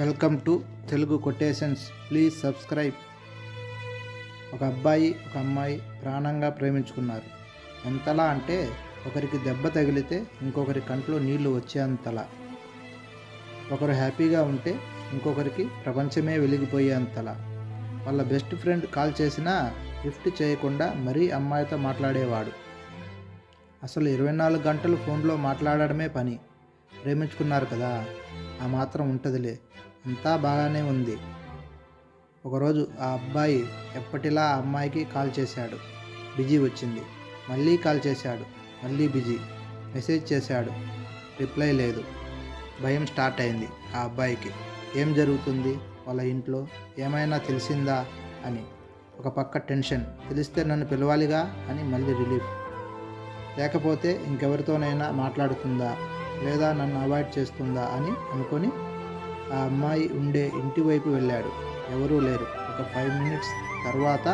Welcome to Telugu quotations. Please subscribe. ఒక అబ్బాయి ఒక అమ్మాయి ప్రాణంగా ప్రేమించుకున్నారు. ఎంతలా అంటే ఒకరికి దెబ్బ తగిలితే ఇంకొకరి కంట్లో నీళ్ళు వచ్చేంతలా. ఒకరు హ్యాపీగా ఉంటే ఇంకొకరికి ప్రపంచమే వెలిగిపోయేంతలా. వాళ్ళ బెస్ట్ ఫ్రెండ్ కాల్ చేసినా లిఫ్ట్ చేయకుండా మరీ అమ్మాయితో మాట్లాడేవాడు. అసలు ఇరవై నాలుగు గంటలు ఫోన్లో మాట్లాడడమే పని. ప్రేమించుకున్నారు కదా ఆ మాత్రం ఉంటుందిలే. అంతా బాగానే ఉంది. ఒకరోజు ఆ అబ్బాయి ఎప్పటిలా ఆ అమ్మాయికి కాల్ చేశాడు. బిజీ వచ్చింది. మళ్ళీ కాల్ చేశాడు. మళ్ళీ బిజీ. మెసేజ్ చేశాడు. రిప్లై లేదు. భయం స్టార్ట్ అయింది ఆ అబ్బాయికి. ఏం జరుగుతుంది? వాళ్ళ ఇంట్లో ఏమైనా తెలిసిందా అని. ఒక పక్క టెన్షన్. తెలిస్తే నన్ను పిలవాలిగా అని మళ్ళీ రిలీఫ్. లేకపోతే ఇంకెవరితోనైనా మాట్లాడుతుందా? లేదా నన్ను అవాయిడ్ చేస్తుందా అని అనుకొని ఆ అమ్మాయి ఉండే ఇంటి వైపు వెళ్ళాడు. ఎవరూ లేరు. ఒక ఫైవ్ మినిట్స్ తర్వాత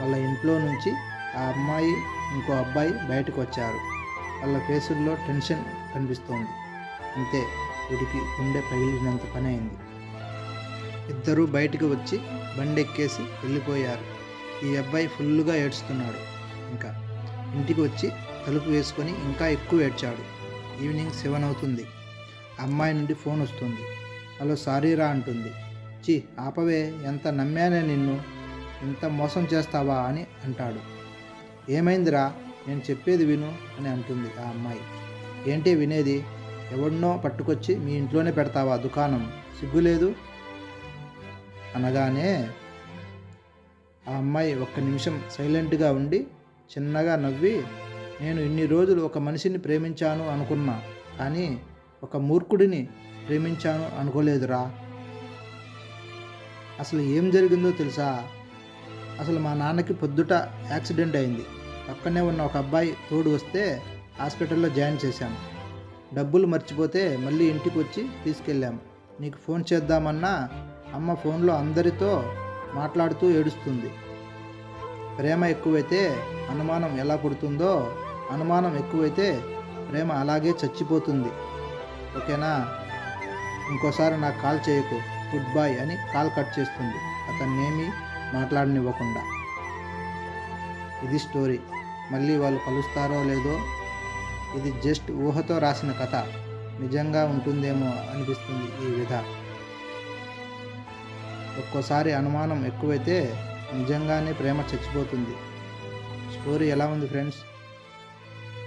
వాళ్ళ ఇంట్లో నుంచి ఆ అమ్మాయి ఇంకో అబ్బాయి బయటకు వచ్చారు. వాళ్ళ ఫేసుల్లో టెన్షన్ కనిపిస్తోంది. అంతే వీడికి గుండె పగిలినంత పని అయింది. ఇద్దరూ బయటకు వచ్చి బండి ఎక్కేసి వెళ్ళిపోయారు. ఈ అబ్బాయి ఫుల్గా ఏడుస్తున్నాడు. ఇంకా ఇంటికి వచ్చి తలుపు వేసుకొని ఇంకా ఎక్కువ ఏడ్చాడు. ఈవినింగ్ సెవెన్ అవుతుంది. అమ్మాయి నుండి ఫోన్ వస్తుంది. హలో సారీరా అంటుంది. చి ఆపవే ఎంత నమ్మానే నిన్ను? ఇంత మోసం చేస్తావా అని అంటాడు. ఏమైందిరా? నేను చెప్పేది విను అని అంటుంది ఆ అమ్మాయి. ఏంటి వినేది? ఎవడినో పట్టుకొచ్చి మీ ఇంట్లోనే పెడతావా దుకాణం? సిగ్గులేదు? అనగానే ఆ అమ్మాయి ఒక్క నిమిషం సైలెంట్గా ఉండి చిన్నగా నవ్వి నేను ఇన్ని రోజులు ఒక మనిషిని ప్రేమించాను అనుకున్నా కానీ ఒక మూర్ఖుడిని ప్రేమించాను అనుకోలేదురా. అసలు ఏం జరిగిందో తెలుసా? అసలు మా నాన్నకి పొద్దుట యాక్సిడెంట్ అయింది. పక్కనే ఉన్న ఒక అబ్బాయి తోడు వస్తే హాస్పిటల్లో జాయిన్ చేశాను డబ్బులు మర్చిపోతే మళ్ళీ ఇంటికి వచ్చి తీసుకెళ్ళాం. నీకు ఫోన్ చేద్దామన్నా అమ్మ ఫోన్లో అందరితో మాట్లాడుతూ ఏడుస్తుంది. ప్రేమ ఎక్కువైతే అనుమానం ఎలా పుడుతుందో అనుమానం ఎక్కువైతే ప్రేమ అలాగే చచ్చిపోతుంది. ఓకేనా? ఇంకోసారి నాకు కాల్ చేయకు. గుడ్ బాయ్ అని కాల్ కట్ చేస్తుంది. అతన్నేమీ మాట్లాడనివ్వకుండా. ఇది స్టోరీ. మళ్ళీ వాళ్ళు కలుస్తారో లేదో ఇది జస్ట్ ఊహతో రాసిన కథ. నిజంగా ఉంటుందేమో అనిపిస్తుంది ఈ విధ ఒక్కోసారి అనుమానం ఎక్కువైతే నిజంగానే ప్రేమ చచ్చిపోతుంది. స్టోరీ ఎలా ఉంది friends?